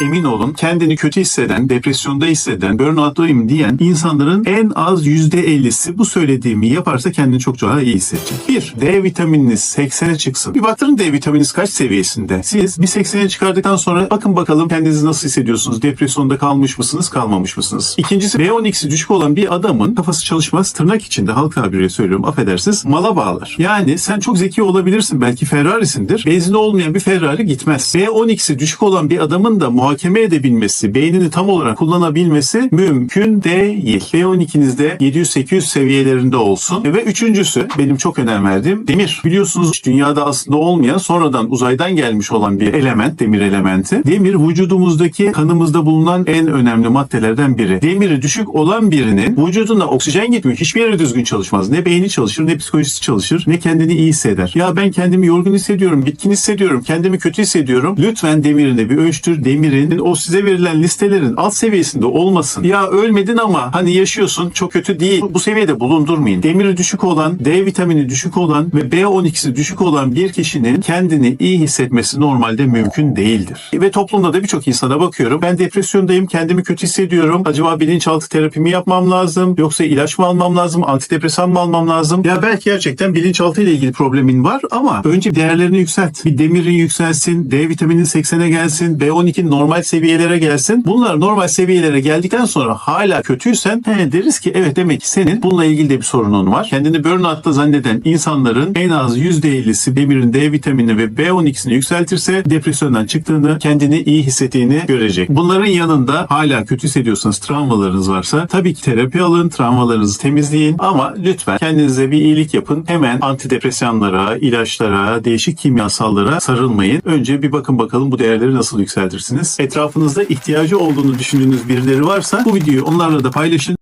emin olun kendini kötü hisseden, depresyonda hisseden, burnout'tayım diyen insanların en az %50'si bu söylediğimi yaparsa kendini çok daha iyi hissedecek. Bir, D vitamininiz 80'e çıksın. Bir baktırın D vitamininiz kaç seviyesinde. Siz bir 80'e çıkardıktan sonra bakın bakalım kendinizi nasıl hissediyorsunuz? Depresyonda kalmış mısınız, kalmamış mısınız? İkincisi B12'si düşük olan bir adamın kafası çalışmaz tırnak içinde halk tabiriyle söylüyorum affedersiniz mala bağlar. Yani sen çok zeki olabilirsin belki Ferrari'sindir. Benzin olmayan bir Ferrari gitmez. B12'si düşük olan bir adamın da muhakeme edebilmesi, beynini tam olarak kullanabilmesi mümkün değil. B12'nizde 700-800 seviyelerinde olsun. Ve üçüncüsü benim çok önem verdiğim demir. Biliyorsunuz dünyada aslında olmayan sonradan uzaydan gelmiş olan bir element, demir elementi. Demir vücudumuzdaki kanımızda bulunan en önemli maddelerden biri. Demiri düşük olan birinin vücuduna oksijen gitmiyor. Hiçbir yere düzgün çalışmaz. Ne beyni çalışır, ne psikolojisi çalışır, ne kendini iyi hisseder. Ya ben kendimi yorgun hissediyorum, bitkin hissediyorum, kendimi kötü hissediyorum. Lütfen demirini bir ölçtür. Demirin o size verilen listelerin alt seviyesinde olmasın. Ya ölmedin ama hani yaşıyorsun çok kötü değil. Bu seviyede bulundurmayın. Demiri düşük olan, D vitamini düşük olan ve B12'si düşük olan bir kişinin kendini iyi hissetmesi normalde mümkün değildir. Ve toplumda da birçok insana bakıyorum. Ben depresyondayım, kendimi kötü hissediyorum. Acaba bilinçaltı terapimi yapmam lazım? Yoksa ilaç mı almam lazım? Antidepresan mı almam lazım? Ya belki gerçekten bilinçaltı ile ilgili problemin var ama önce değerlerini yükselt. Bir demirin yükselsin, D vitaminin 80'e gelsin, B12 normal seviyelere gelsin. Bunlar normal seviyelere geldikten sonra hala kötüysen he, deriz ki evet demek ki senin bununla ilgili de bir sorunun var. Kendini burnout'ta zanneden insanların en az %50'si demirin D vitamini ve B12'sini yükseltirse depresyondan çıktığını, kendini iyi hissettiğini görecek. Bunların yanında hala kötü hissediyorsanız, travmalarınız varsa tabii ki terapi alın, travmalarınızı temizleyin ama lütfen kendinize bir iyilik yapın. Hemen antidepresanlara, ilaçlara, değişik kimyasallara sarılmayın. Önce bir bakın bakalım bu değerleri nasıl yükseltirsiniz. Etrafınızda ihtiyacı olduğunu düşündüğünüz birileri varsa bu videoyu onlarla da paylaşın.